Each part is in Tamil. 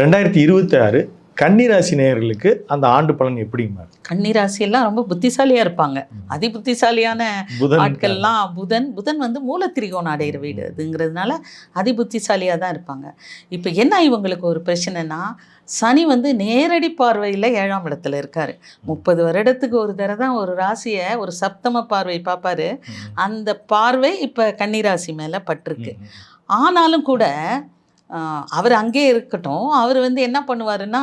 ரெண்டாயிரத்தி இருபத்தி ஆறு கன்னிராசி நேயர்களுக்கு அந்த ஆண்டு பலன் எப்படிங்க கன்னிராசி எல்லாம் ரொம்ப புத்திசாலியா இருப்பாங்க. அதி புத்திசாலியான புதன் ஆட்கள்லாம் புதன் புதன் வந்து மூலத்திரிகோணம் அடைகிற வீடு. அதுங்கிறதுனால அதி புத்திசாலியாக தான் இருப்பாங்க. இப்போ என்ன இவங்களுக்கு ஒரு பிரச்சனைனா சனி வந்து நேரடி பார்வையில் ஏழாம் இடத்துல இருக்காரு. முப்பது வருடத்துக்கு ஒரு தடவை தான் ஒரு ராசியை ஒரு சப்தம பார்வை பார்ப்பாரு அந்த பார்வை இப்போ கன்னிராசி மேலே பட்டிருக்கு. ஆனாலும் கூட அவர் அங்கேயே இருக்கட்டும். அவர் வந்து என்ன பண்ணுவாருன்னா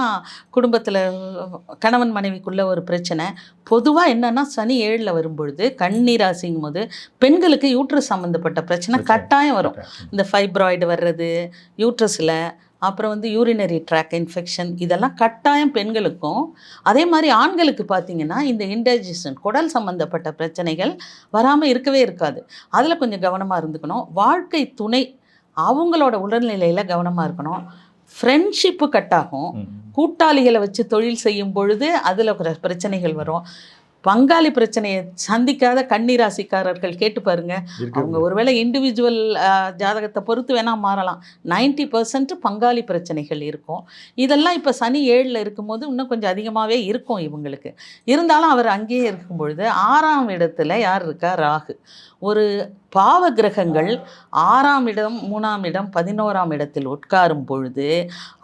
குடும்பத்தில் கணவன் மனைவிக்குள்ள ஒரு பிரச்சனை. பொதுவாக என்னன்னா சனி ஏழில் வரும்பொழுது கன்னி ராசிங்கும் போது பெண்களுக்கு யூட்ரஸ் சம்மந்தப்பட்ட பிரச்சனை பிரச்சனை. கட்டாயம் வரும். இந்த ஃபைப்ராய்டு வர்றது யூட்ரஸில் அப்புறம் வந்து யூரினரி ட்ராக் இன்ஃபெக்ஷன் இதெல்லாம் கட்டாயம் பெண்களுக்கும். அதே மாதிரி ஆண்களுக்கு பார்த்தீங்கன்னா இந்த இன்டைஜஷன் குடல் சம்மந்தப்பட்ட பிரச்சனைகள் வராமல் இருக்கவே இருக்காது. அதில் கொஞ்சம் கவனமாக இருந்துக்கணும். வாழ்க்கை துணை அவங்களோட உடல்நிலையில் கவனமாக இருக்கணும். ஃப்ரெண்ட்ஷிப்பு கட் ஆகும். கூட்டாளிகளை வச்சு தொழில் செய்யும் பொழுது அதில் பிரச்சனைகள் வரும். பங்காளி பிரச்சனையை சந்திக்காத கன்னிராசிக்காரர்கள் கேட்டு பாருங்க. அவங்க ஒருவேளை இண்டிவிஜுவல் ஜாதகத்தை பொறுத்து வேணால் மாறலாம். 90% பர்சன்ட் பங்காளி பிரச்சனைகள் இருக்கும். இதெல்லாம் இப்போ சனி ஏழில் இருக்கும்போது இன்னும் கொஞ்சம் அதிகமாகவே இருக்கும் இவங்களுக்கு. இருந்தாலும் அவர் அங்கேயே இருக்கும் பொழுது ஆறாம் இடத்துல யார் இருக்கா? ராகு. ஒரு பாவ கிரகங்கள் ஆறாம் இடம் மூணாம் இடம் பதினோராம் இடத்தில் உட்காரும் பொழுது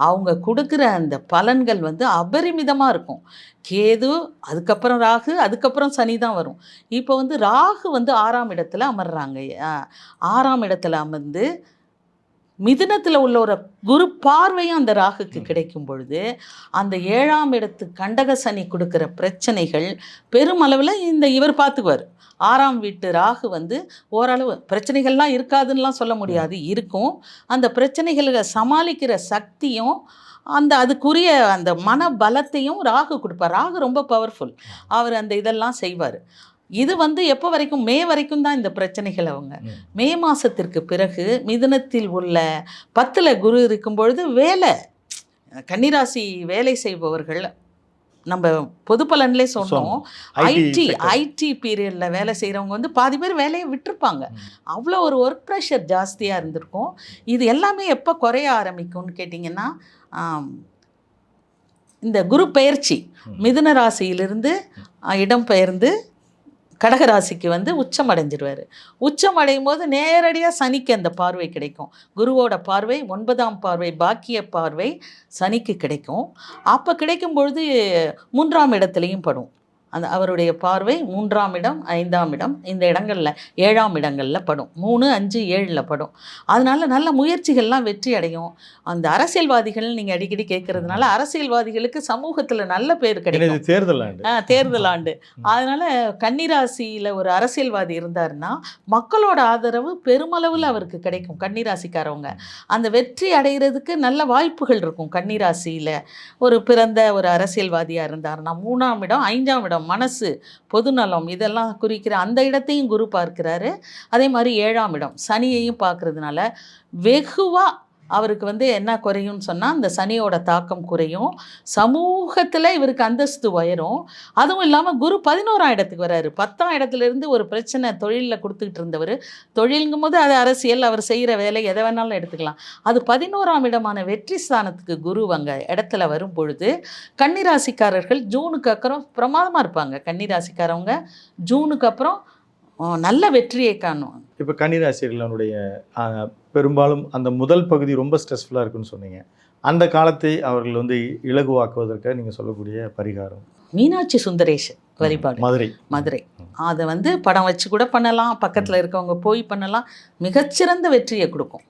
அவங்க கொடுக்குற அந்த பலன்கள் வந்து அபரிமிதமாக இருக்கும். கேது அதுக்கப்புறம் ராகு அதுக்கப்புறம் சனி தான் வரும். இப்போ வந்து ராகு வந்து ஆறாம் இடத்துல அமர்றாங்க. ஆறாம் இடத்துல அமர்ந்து மிதுனத்தில் உள்ள ஒரு குரு பார்வையும் அந்த ராகுக்கு கிடைக்கும் பொழுது அந்த ஏழாம் இடத்து கண்டக சனி கொடுக்குற பிரச்சனைகள் பெருமளவில் இந்த இவர் பார்த்துக்குவார். ஆறாம் வீட்டு ராகு வந்து ஓரளவு பிரச்சனைகள்லாம் இருக்காதுன்னெலாம் சொல்ல முடியாது இருக்கும். அந்த பிரச்சனைகளை சமாளிக்கிற சக்தியும் அந்த அதுக்குரிய அந்த மன பலத்தையும் ராகு கொடுப்பார். ராகு ரொம்ப பவர்ஃபுல் அவர் அந்த இதெல்லாம் செய்வார். இது வந்து எப்போ வரைக்கும்? மே வரைக்கும் தான் இந்த பிரச்சனைகள் அவங்க. ம். மாதத்திற்கு பிறகு மிதுனத்தில் உள்ள பத்தில் குரு இருக்கும் பொழுது வேலை. கன்னிராசி வேலை செய்பவர்கள் நம்ம பொது பலன்லேயே சொன்னோம். ஐடி ஐடி பீரியடில் வேலை செய்கிறவங்க வந்து பாதி பேர் வேலையை விட்டுருப்பாங்க. அவ்வளோ ஒரு ஒர்க் ப்ரெஷர் ஜாஸ்தியாக இருந்திருக்கும். இது எல்லாமே எப்போ குறைய ஆரம்பிக்கும்னு கேட்டிங்கன்னா இந்த குரு பெயர்ச்சி ம். மிதுன ராசியிலிருந்து இடம் பெயர்ந்து கடகராசிக்கு வந்து உச்சம் அடைஞ்சிருவார். உச்சம் அடையும் போது நேரடியாக சனிக்கு அந்த பார்வை கிடைக்கும். குருவோட பார்வை ஒன்பதாம் பார்வை பாக்கிய பார்வை சனிக்கு கிடைக்கும். அப்போ கிடைக்கும் பொழுது மூன்றாம் இடத்துலையும் படும். அந்த அவருடைய பார்வை மூன்றாம் இடம் ஐந்தாம் இடம் இந்த இடங்களில் ஏழாம் இடங்களில் படும். மூணு அஞ்சு ஏழில் படும். அதனால நல்ல முயற்சிகள்லாம் வெற்றி அடையும். அந்த அரசியல்வாதிகள் நீங்கள் அடிக்கடி கேட்கறதுனால அரசியல்வாதிகளுக்கு சமூகத்தில் நல்ல பேர் கிடைக்கும். தேர்தல் ஆண்டு. ஆ, தேர்தல் ஆண்டு. அதனால கன்னிராசியில் ஒரு அரசியல்வாதி இருந்தாருன்னா மக்களோட ஆதரவு பெருமளவில் அவருக்கு கிடைக்கும் கன்னிராசிக்காரவங்க. அந்த வெற்றி அடைகிறதுக்கு நல்ல வாய்ப்புகள் இருக்கும் கன்னிராசியில். ஒரு பிறந்த ஒரு அரசியல்வாதியாக இருந்தாருன்னா மூணாம் இடம் ஐந்தாம் இடம் மனசு பொதுநலம் இதெல்லாம் குறிக்கிற அந்த இடத்தையும் குரு பார்க்கிறாரு. அதே மாதிரி ஏழாம் இடம் சனியையும் பார்க்கறதுனால வெகுவாக அவருக்கு வந்து என்ன குறையும்னு சொன்னால் அந்த சனியோட தாக்கம் குறையும். சமூகத்தில் இவருக்கு அந்தஸ்து உயரும். அதுவும் இல்லாமல் குரு பதினோராம் இடத்துக்கு வராரு. பத்தாம் இடத்துல இருந்து ஒரு பிரச்சனை தொழிலில் கொடுத்துக்கிட்டு இருந்தவர். தொழிலுங்கும் போது அது அரசியல் அவர் செய்கிற வேலை எதை வேணாலும் எடுத்துக்கலாம். அது பதினோராம் இடமான வெற்றி ஸ்தானத்துக்கு குரு அங்கே இடத்துல வரும் பொழுது கன்னிராசிக்காரர்கள் ஜூனுக்கு அப்புறம் பிரமாதமாக இருப்பாங்க. கன்னிராசிக்காரவங்க ஜூனுக்கு அப்புறம் நல்ல வெற்றியை காணும். இப்போ கன்னிராசிரியர்களுடைய ஆஹ், பெரும்பாலும் அந்த முதல் பகுதி ரொம்ப ஸ்ட்ரெஸ்ஃபுல்லாக இருக்குன்னு சொன்னீங்க. அந்த காலத்தை அவர்கள் வந்து இலகுவாக்குவதற்காக நீங்கள் சொல்லக்கூடிய பரிகாரம். மீனாட்சி சுந்தரேஷ் வழிபாடு. மதுரை. மதுரை. அதை வந்து படம் வச்சு கூட பண்ணலாம் பக்கத்தில் இருக்கவங்க போய் பண்ணலாம். மிகச்சிறந்த வெற்றியை கொடுக்கும்.